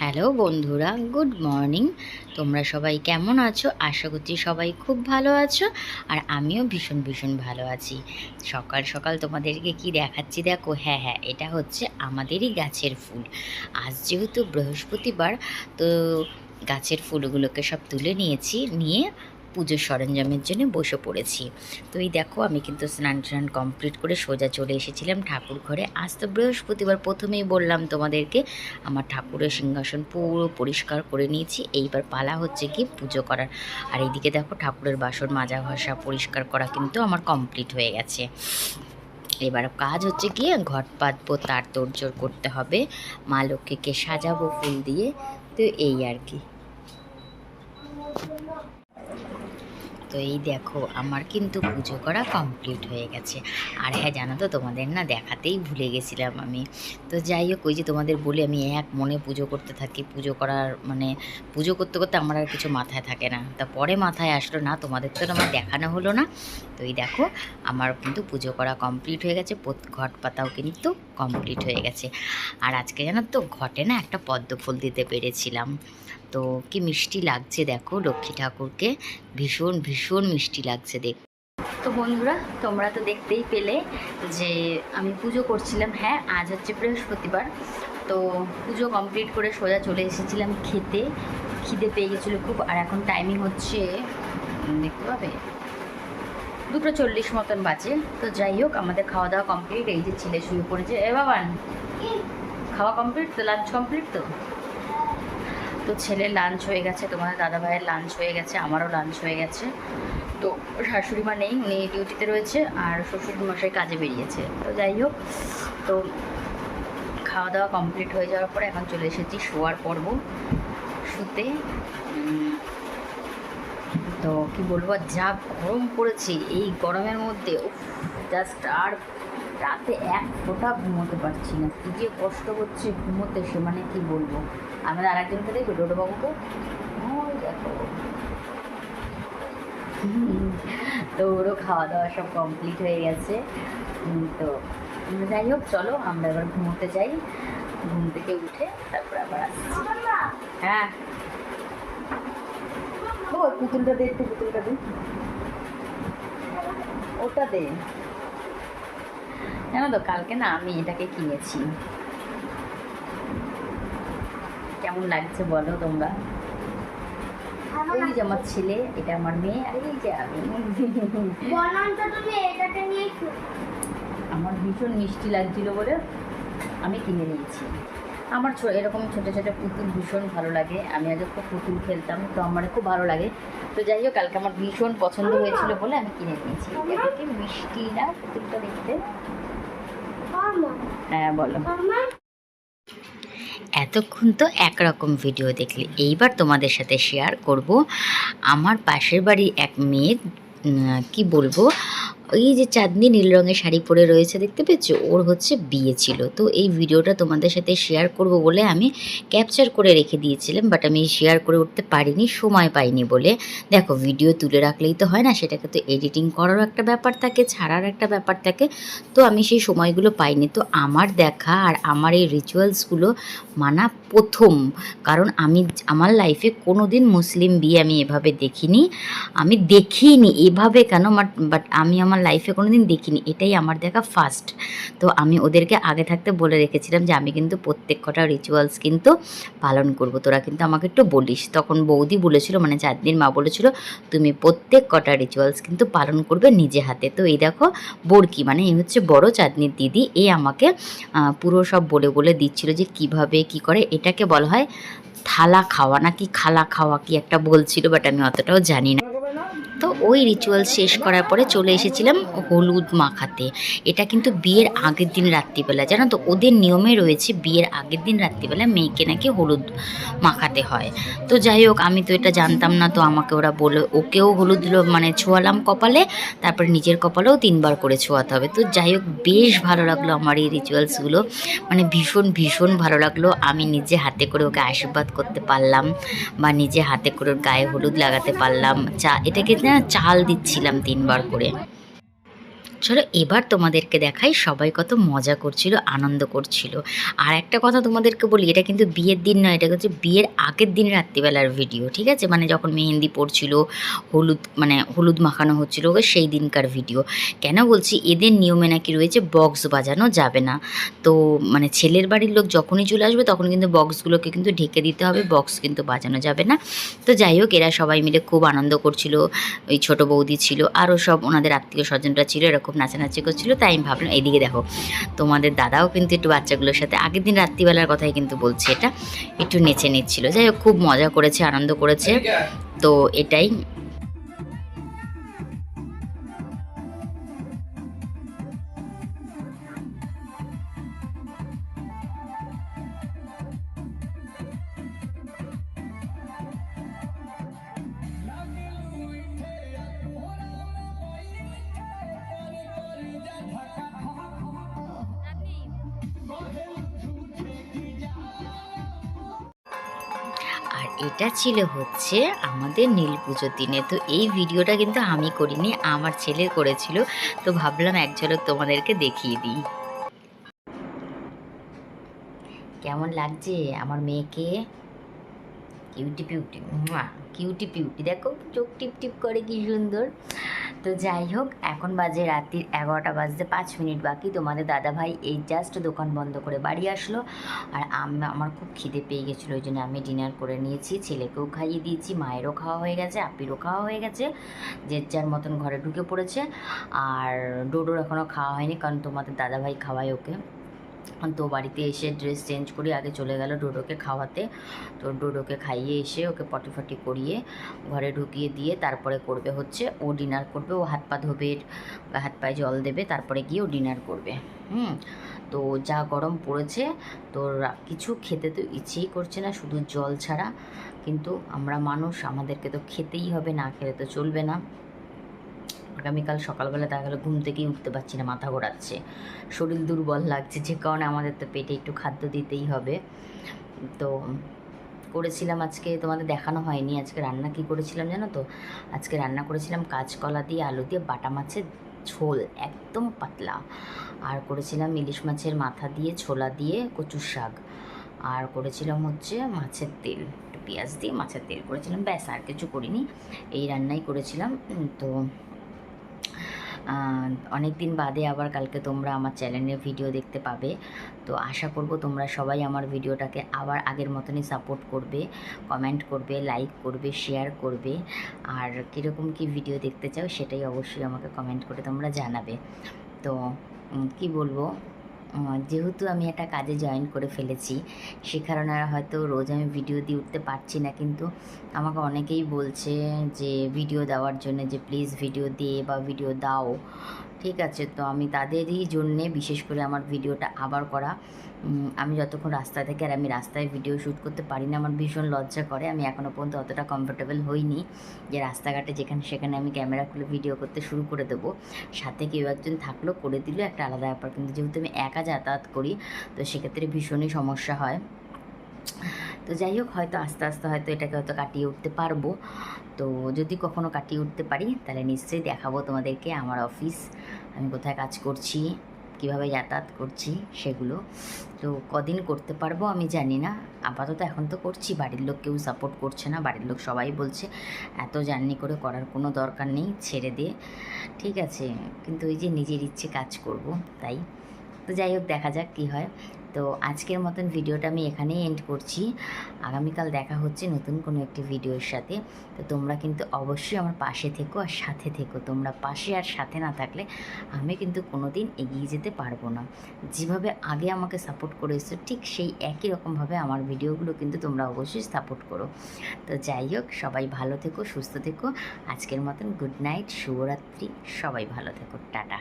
Hello বন্ধুরা, good morning. তোমরা সবাই কেমন আছো? আশা করছি সবাই খুব ভালো আছো আর আমিও ভীষণ ভীষণ ভালো আছি। সকাল সকাল তোমাদেরকে কি দেখাচ্ছি? দেখো হ্যাঁ হ্যাঁ এটা হচ্ছে আমাদেরই গাছের ফুল। আজ যেহেতু বৃহস্পতিবার, তো গাছের ফুলগুলোকে সব তুলে নিয়েছি, নিয়ে পুজোর সরঞ্জামের জন্য বসে পড়েছি। তো এই দেখো, আমি কিন্তু স্নান টান কমপ্লিট করে সোজা চলে এসেছিলাম ঠাকুর ঘরে। আজ তো বৃহস্পতিবার, প্রথমেই বললাম তোমাদেরকে, আমার ঠাকুরের সিংহাসন পুরো পরিষ্কার করে নিয়েছি। এইবার পালা হচ্ছে কি পুজো করার। আর এইদিকে দেখো, ঠাকুরের বাসন মাজা ঘষা পরিষ্কার করা কিন্তু আমার কমপ্লিট হয়ে গেছে। এবার কাজ হচ্ছে গিয়ে ঘট পাতবো, তার তোড়জোড় করতে হবে। মা লক্ষ্মীকে সাজাবো ফুল দিয়ে। তো এই আর কি। তো এই দেখো, আমার কিন্তু পুজো করা কমপ্লিট হয়ে গেছে। আর হ্যাঁ জানো তো, তোমাদের না দেখাতেই ভুলে গেছিলাম আমি। তো যাই হোক, ওই যে তোমাদের বলে, আমি এক মনে পুজো করতে থাকি। পুজো করার মানে পুজো করতে করতে আমার আর কিছু মাথায় থাকে না। তা পরে মাথায় আসলো না, তোমাদের তো আমার দেখানো হলো না। তো এই দেখো, আমার কিন্তু পুজো করা কমপ্লিট হয়ে গেছে। ঘট পাতাও কিন্তু কমপ্লিট হয়ে গেছে। আর আজকে জানো তো, ঘটে না একটা পদ্ম ফুল দিতে পেরেছিলাম। তো কি মিষ্টি লাগছে দেখো লক্ষ্মী ঠাকুরকে। ভীষণ ভীষণ মিষ্টি লাগছে দেখ। তো বন্ধুরা, তোমরা তো দেখতেই পেলে যে আমি পুজো করছিলাম হ্যাঁ আজ হচ্ছে বৃহস্পতিবার। তো পুজো কমপ্লিট করে সোজা চলে এসেছিলাম খেতে। খিদে পেয়ে গেছিল খুব, আর এখন টাইমিং হচ্ছে দেখতে পাবে? দুটো চল্লিশ মতন বাজে। তো যাই হোক, আমাদের খাওয়া দাওয়া কমপ্লিট এই যে ছেলে শুয়ে পড়েছে। এ বাবান খাওয়া কমপ্লিট তো লাঞ্চ কমপ্লিট তো? তো ছেলের লাঞ্চ হয়ে গেছে, তোমাদের দাদা ভাইয়ের লাঞ্চ হয়ে গেছে, আমারও লাঞ্চ হয়ে গেছে। তো শাশুড়ি মা নেই, উনি ডিউটিতে রয়েছে, আর শ্বশুর মশাই কাজে বেরিয়েছে। তো যাই হোক, তো খাওয়া দাওয়া কমপ্লিট হয়ে যাওয়ার পরে এখন চলে এসেছি শোয়ার পর্ব। শুতে। তো কি বলব, যা গরম পড়েছে, এই গরমের মধ্যে জাস্ট আর রাতে এক ফোঁটা ঘুমোতে পারছি না। কি যে কষ্ট হচ্ছে ঘুমোতে, সে মানে কি বলব? আমাদের আরেকজনকে দেখবে ডোডোবাবুকে ওই দেখো। তো ওরও খাওয়া দাওয়া সব কমপ্লিট হয়ে গেছে। তো যাই হোক, চলো, আমরা এবার ঘুমোতে যাই। ঘুম থেকে উঠে তারপর আবার আসছি। হ্যাঁ। ও, পুতুলটা দে, একটু পুতুলটা দে। ওটা দে। জানো তো কালকে না আমি এটাকে কিনেছি। কেমন লাগছে বলো তোমরা? এই যে আমার ছেলে এটা আমার মেয়ে আর এই যে আমি। আমার ভীষণ মিষ্টি লাগছিল বলে আমি কিনে নিয়েছি। আমার এরকম ছোটো ছোটো পুতুল ভীষণ ভালো লাগে। আমি আগে খুব পুতুল খেলতাম, তো আমার খুব ভালো লাগে। তো যাই হোক, কালকে আমার ভীষণ পছন্দ হয়েছিল বলে আমি কিনে নিয়েছি। মিষ্টি না পুতুলটা দেখতে? হ্যাঁ বলো। এতক্ষণ তো একরকম ভিডিও দেখলে। এইবার তোমাদের সাথে শেয়ার করব। আমার পাশের বাড়ির এক মেয়ে কি বলব? ওই যে চাঁদনি নীল রঙের শাড়ি পরে রয়েছে, দেখতে পেয়েছ? ওর হচ্ছে বিয়ে ছিল। তো এই ভিডিওটা তোমাদের সাথে শেয়ার করব বলে আমি ক্যাপচার করে রেখে দিয়েছিলাম বাট আমি শেয়ার করে উঠতে পারিনি, সময় পাইনি বলে। দেখো ভিডিও তুলে রাখলেই তো হয় না, সেটাকে তো এডিটিং করারও একটা ব্যাপার থাকে, ছাড়ার একটা ব্যাপার থাকে। তো আমি সেই সময়গুলো পাইনি। তো আমার দেখা আর আমার এই রিচুয়ালসগুলো মানা প্রথম। কারণ আমি, আমার লাইফে কোনো দিন মুসলিম বিয়ে আমি এভাবে দেখিনি। আমি দেখিনি এভাবে কেন বাট আমি আমার লাইফে কোনো দিন দেখিনি, এটাই আমার দেখা ফার্স্ট তো আমি ওদেরকে আগে থাকতে বলে রেখেছিলাম যে আমি কিন্তু প্রত্যেক কটা রিচুয়ালস কিন্তু পালন করব। তোরা কিন্তু আমাকে একটু বলিস। তখন বৌদি বলেছিল মানে চাঁদনির মা বলেছিল, তুমি প্রত্যেক কটা রিচুয়ালস কিন্তু পালন করবে নিজে হাতে। তো এই দেখো, বরকি মানে এই হচ্ছে বড় চাঁদনির দিদি, এ আমাকে পুরো সব বলে বলে দিচ্ছিল যে কীভাবে কি করে। এটাকে বলা হয় থালা খাওয়া, নাকি খালা খাওয়া কি একটা বলছিল বাট আমি অতটাও জানি না। তো ওই রিচুয়াল শেষ করার পরে চলে এসেছিলাম হলুদ মাখাতে। এটা কিন্তু বিয়ের আগের দিন রাত্রিবেলা, জানো তো? ওদের নিয়মে রয়েছে বিয়ের আগের দিন রাত্রিবেলা মেয়েকে নাকি হলুদ মাখাতে হয়। তো যাই হোক, আমি তো এটা জানতাম না, তো আমাকে ওরা বলে, ওকেও হলুদ মানে ছোঁয়ালাম কপালে, তারপরে নিজের কপালেও তিনবার করে ছোঁয়াতে হবে। তো যাই হোক, বেশ ভালো লাগল আমার এই রিচুয়ালসগুলো মানে ভীষণ ভীষণ ভালো লাগল। আমি নিজে হাতে করে ওকে আশীর্বাদ করতে পারলাম বা নিজে হাতে করে গায়ে হলুদ লাগাতে পারলাম। চা, এটাকে না চাল দিচ্ছিলাম তিনবার করে। চলো এবার তোমাদেরকে দেখাই সবাই কত মজা করছিল, আনন্দ করছিল। আর একটা কথা তোমাদেরকে বলি, এটা কিন্তু বিয়ের দিন নয়, এটা হচ্ছে বিয়ের আগের দিন রাত্রিবেলার ভিডিও ঠিক আছে? মানে যখন মেহেন্দি পড়ছিল হলুদ মানে হলুদ মাখানো হচ্ছিল সেই দিনকার ভিডিও কেন বলছি, এদের নিয়মে নাকি রয়েছে বক্স বাজানো যাবে না। তো মানে ছেলের বাড়ির লোক যখনই চলে আসবে, তখন কিন্তু বক্সগুলোকে কিন্তু ঢেকে দিতে হবে বক্স কিন্তু বাজানো যাবে না। তো যাই হোক, এরা সবাই মিলে খুব আনন্দ করছিল, ওই ছোট বৌদি ছিল আরও সব ওনাদের আত্মীয় স্বজনরা ছিল এরকম নাচানাচি করছিল, তাই আমি ভাবলাম, এইদিকে দেখো, তোমাদের দাদাও কিন্তু একটু বাচ্চাগুলোর সাথে, আগের দিন রাত্রিবেলার কথাই কিন্তু বলছে এটা, একটু নেচে নিচ্ছিল। যাই হোক, খুব মজা করেছে, আনন্দ করেছে। তো এটাই এটা ছিল হচ্ছে আমাদের নীল পুজোর দিনে। তো এই ভিডিওটা কিন্তু আমি করিনি, আমার ছেলে করেছিল। তো ভাবলাম এক ঝলক তোমাদেরকে দেখিয়ে দিই। কেমন লাগছে আমার মেয়েকে? কিউটি পিউটি কিউটি পিউটি দেখো চোখ টিপ টিপ করে কি সুন্দর। তো যাই হোক, এখন বাজে রাত্রির এগারোটা বাজতে পাঁচ মিনিট বাকি। তোমাদের দাদাভাই এই জাস্ট দোকান বন্ধ করে বাড়ি আসলো। আর আমি, আমার খুব খিদে পেয়ে গেছিল, ওই জন্য আমি ডিনার করে নিয়েছি। ছেলেকেও খাইয়ে দিয়েছি, মায়েরও খাওয়া হয়ে গেছে, আপিরও খাওয়া হয়ে গেছে। যে যার মতন ঘরে ঢুকে পড়েছে। আর ডোডোর এখনও খাওয়া হয়নি, কারণ তোমাদের দাদাভাই খাওয়ায় ওকে। তো বাড়িতে এসে ড্রেস চেঞ্জ করে আগে চলে গেল ডোডোকে খাওয়াতে। তো ডোডোকে খাইয়ে এসে ওকে পটি ফটি করিয়ে ঘরে ঢুকিয়ে দিয়ে তারপরে করবে হচ্ছে ও ডিনার করবে। ও হাত পা ধোবে, হাত পায়ে জল দেবে, তারপরে গিয়ে ও ডিনার করবে। হুম? তো যা গরম পড়েছে, তো কিছু খেতে তো ইচ্ছেই করছে না, শুধু জল ছাড়া। কিন্তু আমরা মানুষ, আমাদেরকে তো খেতেই হবে, না খেলে তো চলবে না। আগামীকাল সকালবেলা দেখা গেলো, ঘুম থেকেই উঠতে পারছি না, মাথা ঘোরাচ্ছে। শরীর দুর্বল লাগছে, যে কারণে আমাদের তো পেটে একটু খাদ্য দিতেই হবে। তো করেছিলাম আজকে, তোমাদের দেখানো হয়নি, আজকে রান্না কি করেছিলাম জানো তো? আজকে রান্না করেছিলাম কাঁচকলা দিয়ে আলু দিয়ে বাটা মাছের ঝোল, একদম পাতলা। আর করেছিলাম ইলিশ মাছের মাথা দিয়ে, ছোলা দিয়ে কচুর শাক। আর করেছিলাম হচ্ছে মাছের তেল, একটু পেঁয়াজ দিয়ে মাছের তেল করেছিলাম, ব্যাস আর কিছু করিনি। এই রান্নাই করেছিলাম তো অনেক দিন বাদে আবার কালকে তোমরা আমার চ্যানেলে ভিডিও দেখতে পাবে। তো আশা করব তোমরা সবাই আমার ভিডিওটাকে আবার আগের মতনই সাপোর্ট করবে কমেন্ট করবে লাইক করবে শেয়ার করবে। আর কীরকম কি ভিডিও দেখতে চাও সেটাই অবশ্যই আমাকে কমেন্ট করে তোমরা জানাবে। তো কি বলব? যেহেতু আমি একটা কাজে জয়েন করে ফেলেছি, সে কারণে হয়তো রোজ আমি ভিডিও দিয়ে উঠতে পারছি না। কিন্তু আমাকে অনেকেই বলছে যে ভিডিও দেওয়ার জন্য যে প্লিজ ভিডিও দিয়ে বা ভিডিও দাও। ঠিক আছে, তো আমি তাদেরই জন্যে বিশেষ করে আমার ভিডিওটা আবার করা। আমি যতক্ষণ রাস্তা থেকে আর আমি রাস্তায় ভিডিও শ্যুট করতে পারি না, আমার ভীষণ লজ্জা করে। আমি এখনও পর্যন্ত অতটা কমফোর্টেবল হইনি যে রাস্তাঘাটে যেখানে সেখানে আমি ক্যামেরা খুলে ভিডিও করতে শুরু করে দেবো। সাথে কেউ একজন থাকলেও করে দিলেও একটা আলাদা ব্যাপার। কিন্তু যেহেতু আমি একা যাতায়াত করি, তো সেক্ষেত্রে ভীষণই সমস্যা হয়। তো যাই হোক, হয়তো আস্তে আস্তে হয়তো এটাকে হয়তো কাটিয়ে উঠতে পারব। তো যদি কখনো কাটিয়ে উঠতে পারি, তাহলে নিশ্চয়ই দেখাবো তোমাদেরকে আমার অফিস আমি কোথায় কাজ করছি কীভাবে যাতায়াত করছি সেগুলো। তো কদিন করতে পারব আমি জানি না। আপাতত এখন তো করছি, বাড়ির লোক কেউ সাপোর্ট করছে না, বাড়ির লোক সবাই বলছে, এত জার্নি করে করার কোনো দরকার নেই, ছেড়ে দিয়ে ঠিক আছে, কিন্তু ওই যে নিজের ইচ্ছে কাজ করব, তাই। তো যাই হোক, দেখা যাক কী হয়। তো আজকের মতন ভিডিওটা আমি এখানেই এন্ড করছি। আগামীকাল দেখা হচ্ছে নতুন কোনো একটি ভিডিওর সাথে। তো তোমরা কিন্তু অবশ্যই আমার পাশে থেকো আর সাথে থেকো। তোমরা পাশে আর সাথে না থাকলে আমি কিন্তু কোনো দিন এগিয়ে যেতে পারব না। যেভাবে আগে আমাকে সাপোর্ট করে এসছো ঠিক সেই একই রকমভাবে আমার ভিডিওগুলো কিন্তু তোমরা অবশ্যই সাপোর্ট করো। তো যাই হোক, সবাই ভালো থেকো, সুস্থ থেকো। আজকের মতন গুড নাইট শুভরাত্রি, সবাই ভালো থেকো, টাটা।